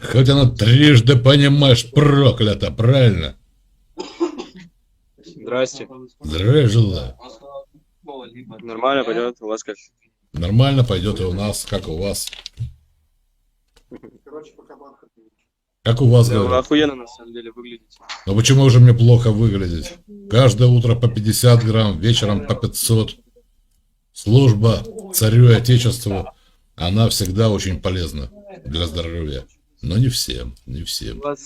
Хоть она трижды, понимаешь, проклята, правильно? Здрасте. Здравия желаю. Нормально пойдет, у вас как? Нормально пойдет и у нас, как у вас. Как у вас, Да, говорят. охуенно на самом деле выглядите. Но почему же мне плохо выглядеть? Каждое утро по 50 грамм, вечером по 500. Служба царю и отечеству, она всегда очень полезна для здоровья. Но не всем, не У всем. вас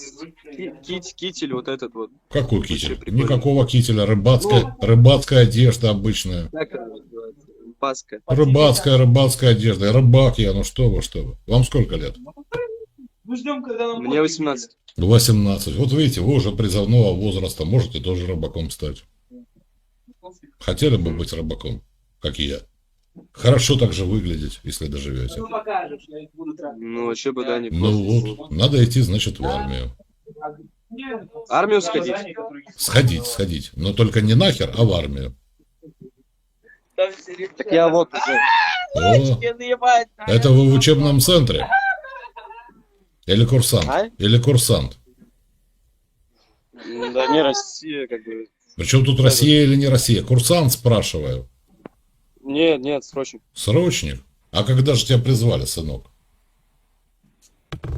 ки- кит- китель вот этот вот. Какой китель? прикольно. Никакого кителя, рыбацкая, рыбацкая одежда обычная. Как она называется? Паска. Рыбацкая, рыбацкая одежда. Рыбак я, ну что вы, что вы. Вам сколько лет? Мы ждем, когда нам Мне 18. 18. Вот видите, вы уже призывного возраста, можете тоже рыбаком стать. Хотели бы быть рыбаком, как и я. Хорошо так же выглядеть, если доживете. Ну, покажешь, я их буду тратить. Ну, вообще бы, да, не Ну вот, надо идти, значит, в армию. Армию сходить? Сходить, сходить. Но только не нахер, а в армию. Так я вот уже. О, это вы в учебном центре? Или курсант? А? Или курсант? М, Да не Россия, как бы. Причем тут Россия или не Россия? Курсант, спрашиваю. Нет, нет, срочно. Срочник? А когда же тебя призвали, сынок?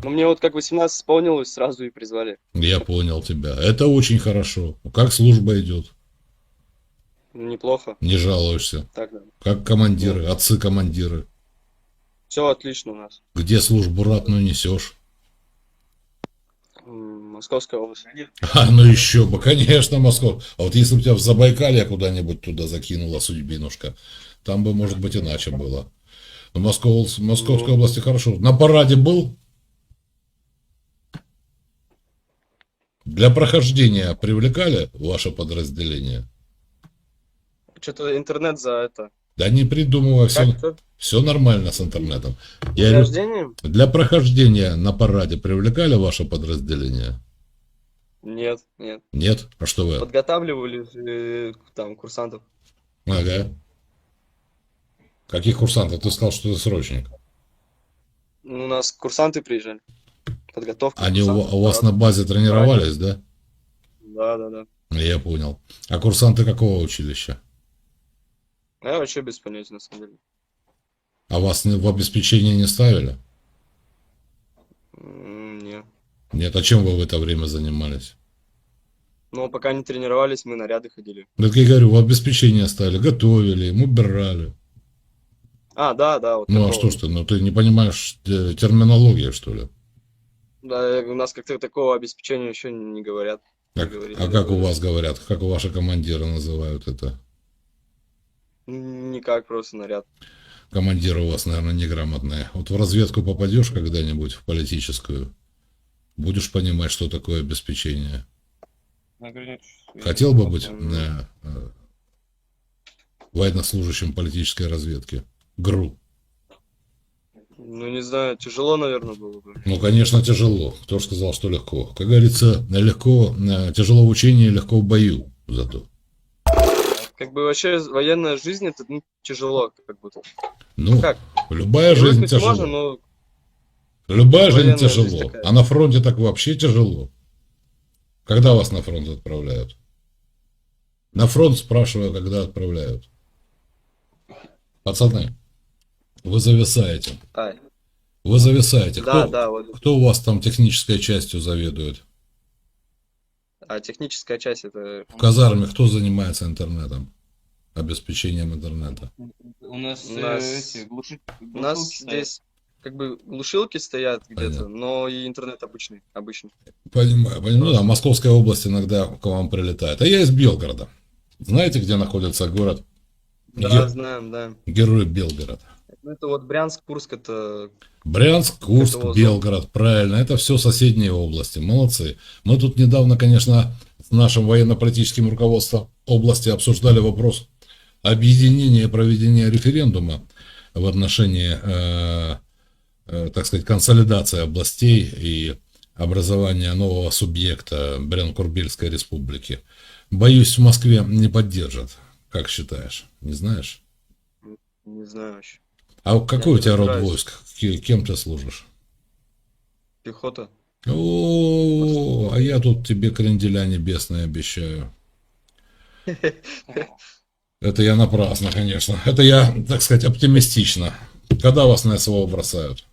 Ну, мне вот как 18 исполнилось, сразу и призвали. Я понял тебя. Это очень хорошо. Как служба идет? Ну, Неплохо. Не жалуешься. Так, да. Как командиры, отцы-командиры. Все отлично у нас. Где службу ратную несешь? Московская область. А, ну еще бы, конечно, Москва. А вот если бы тебя в Забайкалье куда-нибудь туда закинула судьбинушка, там бы, может быть, иначе было. Но Москов, Московской области хорошо. На параде был? Для прохождения привлекали ваше подразделение? Что-то интернет за это. Да не придумывай, все, все нормально с интернетом. Я говорю, для прохождения на параде привлекали ваше подразделение? Нет, нет. Нет? А что вы? Подготавливали э, там курсантов. Ага. Каких курсантов? Ты сказал, что ты срочник. Ну, у нас курсанты приезжали. Подготовка. Они у, у вас на базе тренировались, да? Да, да, да. Я понял. А курсанты какого училища? Я вообще без понятия, на самом деле. А вас в обеспечение не ставили? М, Не. Нет, а чем вы в это время занимались? Но пока не тренировались, мы наряды ходили. Так я говорю, в обеспечение ставили, готовили, им убирали. А, да, да. Вот Ну а что ж ты, ну ты не понимаешь э, терминологию, что ли? Да, у нас как-то такого обеспечения еще не говорят. Как- Говорили, а как у вас говорят, как ваши командиры называют это? Никак, просто наряд. Командиры у вас, наверное, неграмотные. Вот в разведку попадешь когда-нибудь, в политическую, будешь понимать, что такое обеспечение. Хотел бы быть э, э, военнослужащим политической разведки? ГРУ. Ну, не знаю, тяжело, наверное, было бы. Ну, конечно, тяжело. Кто ж сказал, что легко? Как говорится, легко, э, тяжело в учении, легко в бою зато. Как бы вообще военная жизнь, это ну, тяжело, как будто. Ну, Как? любая жизнь тяжело. можно, но Любая жизнь Военная жизнь тяжело. такая. А на фронте так вообще тяжело. Когда вас на фронт отправляют? На фронт спрашиваю, когда отправляют. Пацаны, вы зависаете. Ай, Вы зависаете. да, Кто, да, вот. кто у вас там технической частью заведует? А техническая часть это. В казарме кто занимается интернетом? Обеспечением интернета. У нас, У э, нас- эти глуши- У нас здесь как бы глушилки стоят где-то, но и интернет обычный, обычный. Понимаю, понимаю. Ну да, Московская область иногда к вам прилетает. А я из Белгорода. Знаете, где находится город? Да, Ге- знаем, да. Герой Белгород. Ну, это вот Брянск, Курск, это Брянск, Курск, Это Белгород, правильно, это все соседние области, молодцы. Мы тут недавно, конечно, с нашим военно-политическим руководством области обсуждали вопрос объединения и проведения референдума в отношении, э, э, так сказать, консолидации областей и образования нового субъекта Брянкурбельской республики. Боюсь, в Москве не поддержат. Как считаешь? Не знаешь? не знаю вообще. А какой у тебя род войск? Ке- Кем ты служишь? Пехота. О, а я тут тебе кренделя небесные обещаю. Это я напрасно, конечно. Это я, так сказать, оптимистично. Когда вас на СВО бросают?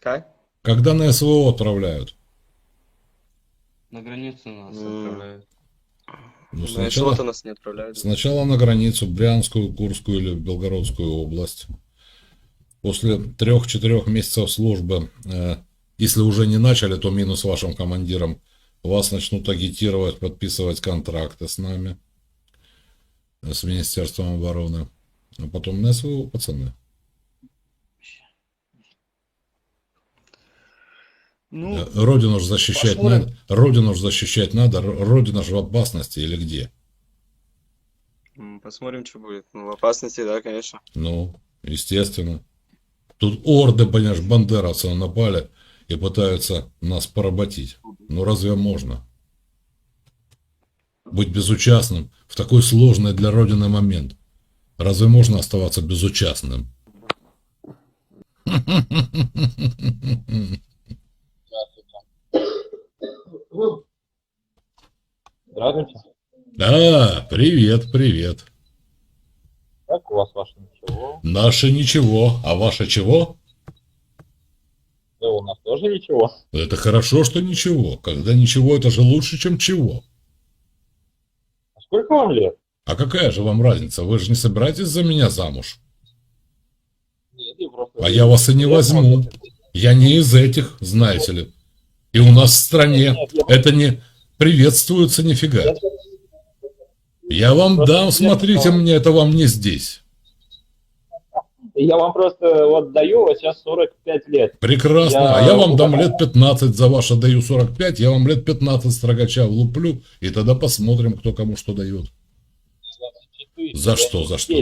Как? Когда на СВО отправляют? На границу нас отправляют. Ну, На сначала, СВО-то нас не отправляют. сначала на границу, Брянскую, Курскую или Белгородскую область. После трех-четырех месяцев службы, э, если уже не начали, то минус вашим командирам, вас начнут агитировать, подписывать контракты с нами, э, с Министерством обороны. А потом на СВО, пацаны. Ну, Э, Родину же защищать посмотрим. надо. Родину же защищать надо. Родина же в опасности или где? посмотрим, что будет. Ну, в опасности, да, конечно. Ну, естественно. Тут орды, понимаешь, бандеровцы напали и пытаются нас поработить. Ну разве можно? Быть безучастным в такой сложный для Родины момент. Разве можно оставаться безучастным? Здравствуйте. А, привет, привет. Как у вас ваше ничего? Наше ничего, а ваше чего? Да у нас тоже ничего. Это хорошо, что ничего. Когда ничего, это же лучше, чем чего. А сколько вам лет? А какая же вам разница? Вы же не собираетесь за меня замуж? Нет, я просто... А я вас и не возьму. Я не из этих, знаете ли. И у нас в стране это не приветствуется нифига. Я вам дам, смотрите мне, это вам не здесь. Я вам просто вот даю, вот сейчас 45 лет. Прекрасно. Я- А я вам дам лет 15 за ваше даю 45, я вам лет 15 строгача влуплю, и тогда посмотрим, кто кому что дает. 24. За что, за что?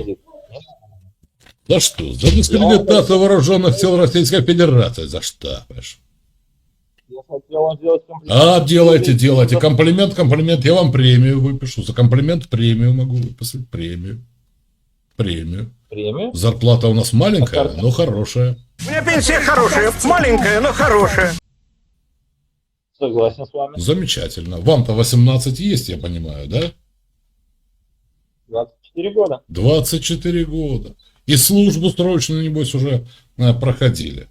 За что? За дискредитацию вооруженных сил Российской Федерации. За что? понимаешь? Я хотел вам сделать комплимент. А, делайте, делайте. Комплимент, комплимент. Я вам премию выпишу. За комплимент премию могу выписать. Премию. Премию. Премию? Зарплата у нас маленькая, но хорошая. У меня пенсия хорошая, маленькая, но хорошая. Согласен с вами. Замечательно. Вам-то 18 есть, я понимаю, да? 24 года. 24 года. И службу срочную, небось, уже э, проходили.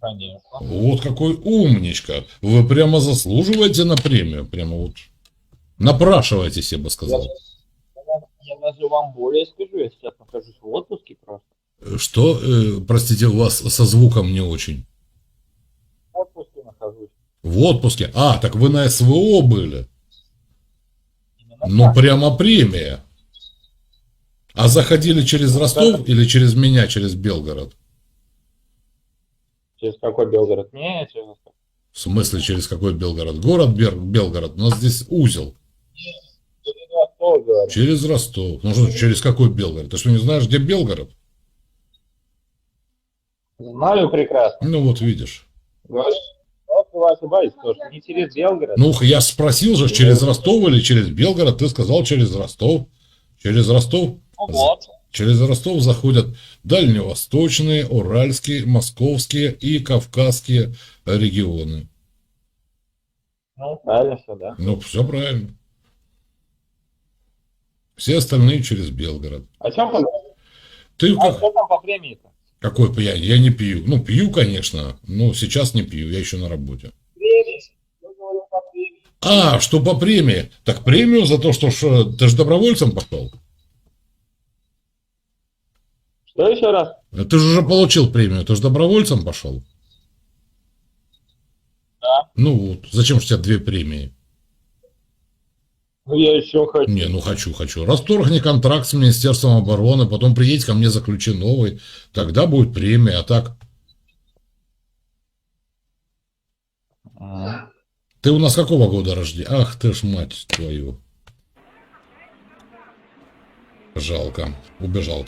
Конечно. Вот какой умничка. Вы прямо заслуживаете на премию. Прямо вот напрашиваетесь, я бы Я, сказал. я даже вам более скажу, я сейчас нахожусь в отпуске просто. Что, э, простите, у вас со звуком не очень? В отпуске нахожусь. В отпуске. А, так вы на СВО были. Именно Ну, так. прямо премия. А заходили через Ростов или через меня, через Белгород? Через какой Белгород? Не, через. В смысле, через какой Белгород? Город Бер- Белгород. У нас здесь узел. Через Ростов, говорю. Через Ростов. Ну что, через какой Белгород? Ты что, не знаешь, где Белгород? Знаю прекрасно. Ну вот видишь. Говорю, вы ошибаетесь тоже. Не через Белгород. Ну, я спросил же, через Ростов или через Белгород. Ты сказал, через Ростов. Через Ростов. Ну вот. Через Ростов заходят дальневосточные, уральские, московские и кавказские регионы. Ну, правильно все, да. Ну, все правильно. Все остальные через Белгород. А чем по... Ты А как, что там по премии-то? какой пьянь? Я не пью. Ну, пью, конечно, но сейчас не пью, я еще на работе. Премия. Я говорю по премии. А, что по премии? Так премию за то, что ж, ты же добровольцем пошел? Что еще раз? Ты же уже получил премию, ты же добровольцем пошел? Да. Ну вот, зачем же у тебя две премии? Ну, я еще хочу. Не, ну хочу, хочу. Расторгни контракт с Министерством обороны, потом приедь ко мне, заключи новый. Тогда будет премия, а так... Ага. Ты у нас какого года рождения? Ах ты ж мать твою. Жалко. Убежал.